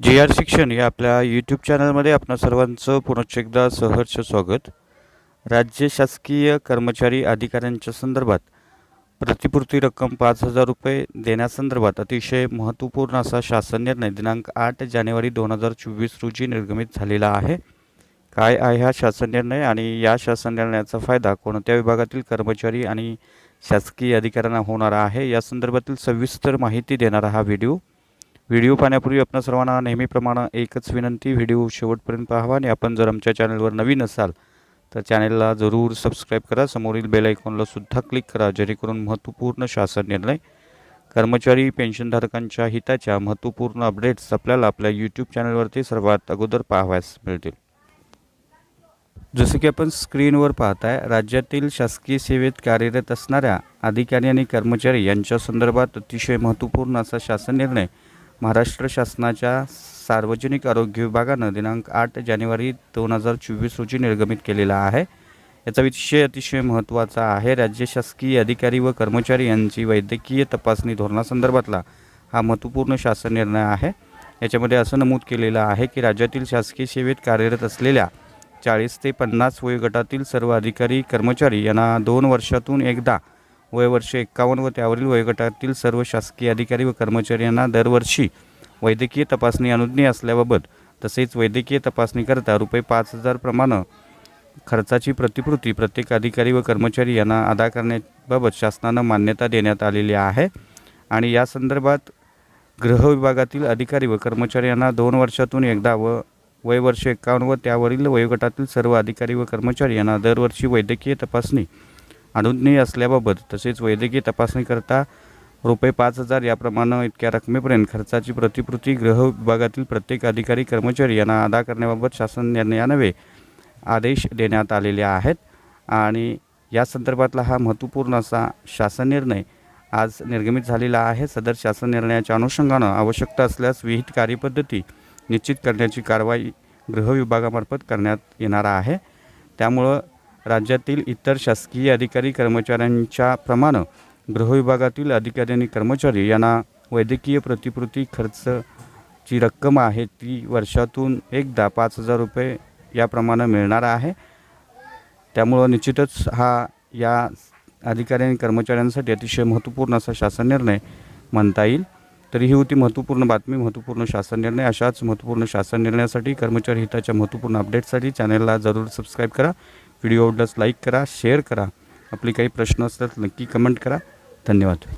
जी R शिक्षण या आपल्या यूट्यूब चॅनलमध्ये आपणा सर्वांचं पुनश्च एकदा सहर्ष स्वागत. राज्य शासकीय कर्मचारी अधिकाऱ्यांच्या संदर्भात प्रतिपूर्ती रक्कम पाच हजार रुपये देण्यासंदर्भात अतिशय महत्त्वपूर्ण असा शासन निर्णय दिनांक आठ जानेवारी दोन हजार चोवीस रोजी निर्गमित झालेला आहे. काय आहे हा शासन निर्णय आणि या शासन निर्णयाचा फायदा कोणत्या विभागातील कर्मचारी आणि शासकीय अधिकाऱ्यांना होणार आहे? या संदर्भातील सविस्तर माहिती देणारा हा व्हिडिओ. व्हिडिओ पाहण्यापूर्वी आपण सर्वांना नेहमीप्रमाणे एकच विनंती व्हिडिओ शेवटपर्यंत पाहावा आणि आपण जर आमच्या चॅनलवर नवीन असाल तर चॅनलला जरूर सबस्क्राईब करा. समोरील बेल आयकॉनला सुद्धा क्लिक करा जेणेकरून महत्त्वपूर्ण शासन निर्णय कर्मचारी पेन्शनधारकांच्या हिताच्या महत्त्वपूर्ण अपडेट्स आपल्याला आपल्या यूट्यूब चॅनलवरती सर्वात अगोदर पाहावयास मिळतील. जसे की आपण स्क्रीनवर पाहताय राज्यातील शासकीय सेवेत कार्यरत असणाऱ्या अधिकारी आणि कर्मचारी यांच्या संदर्भात अतिशय महत्त्वपूर्ण असा शासन निर्णय महाराष्ट्र शासनाच्या सार्वजनिक आरोग्य विभागानं दिनांक आठ जानेवारी दोन हजार चोवीस रोजी निर्गमित केलेला आहे. याचा विषय अतिशय महत्त्वाचा आहे. राज्य शासकीय अधिकारी व कर्मचारी यांची वैद्यकीय तपासणी धोरणासंदर्भातला हा महत्त्वपूर्ण शासन निर्णय आहे. याच्यामध्ये असं नमूद केलेलं आहे की राज्यातील शासकीय सेवेत कार्यरत असलेल्या चाळीस ते पन्नास वयोगटातील सर्व अधिकारी कर्मचारी यांना दोन वर्षातून एकदा वयवर्ष एकावन्न एक्कावन्न व त्यावरील वयोगटातील सर्व शासकीय अधिकारी व कर्मचारी यांना दरवर्षी वैद्यकीय तपासणी अनुज्ञेय असल्याबाबत तसेच वैद्यकीय तपासणीकरता रुपये पाच हजार प्रमाणे खर्चाची प्रतिपूर्ती प्रत्येक अधिकारी व कर्मचारी यांना अदा करण्याबाबत शासनानं मान्यता देण्यात आलेली आहे. आणि या संदर्भात गृह विभागातील अधिकारी व कर्मचारी यांना दोन वर्षातून एकदा व वय वर्ष एकावन्न व त्यावरील वयोगटातील सर्व अधिकारी व कर्मचारी यांना दरवर्षी वैद्यकीय तपासणी अनुज्ञेय असल्याबाबत तसेच वैद्यकीय तपासणीकरता रुपये पाच हजार याप्रमाणे इतक्या रकमेपर्यंत खर्चाची प्रतिपूर्ती गृह विभागातील प्रत्येक अधिकारी कर्मचारी यांना अदा करण्याबाबत शासन निर्णयानवे आदेश देण्यात आलेले आहेत. आणि या संदर्भातला हा महत्त्वपूर्ण असा शासन निर्णय आज निर्गमित झालेला आहे. सदर शासन निर्णयाच्या अनुषंगानं आवश्यकता असल्यास विहित कार्यपद्धती निश्चित करण्याची कारवाई गृह विभागामार्फत करण्यात येणार आहे. त्यामुळं राज्यातील इतर शासकीय अधिकारी कर्मचाऱ्यांच्या प्रमाणे गृहविभागातील अधिकारी आणि कर्मचारी यांना वैद्यकीय प्रतिपूर्ती खर्चची रक्कम आहे ती वर्षातून एकदा पाच हजार रुपये याप्रमाणे मिळणार आहे. त्यामुळं निश्चितच हा या अधिकारी आणि कर्मचाऱ्यांसाठी अतिशय महत्त्वपूर्ण असा शासन निर्णय म्हणता येईल. तर ही होती महत्त्वपूर्ण बातमी महत्त्वपूर्ण शासन निर्णय. अशाच महत्त्वपूर्ण शासन निर्णयासाठी कर्मचारी हिताच्या महत्त्वपूर्ण अपडेटसाठी चॅनलला जरूर सबस्क्राईब करा. व्हिडिओ आवडल्यास लाईक करा शेअर करा. आपले काही प्रश्न असतात नक्की कमेंट करा. धन्यवाद.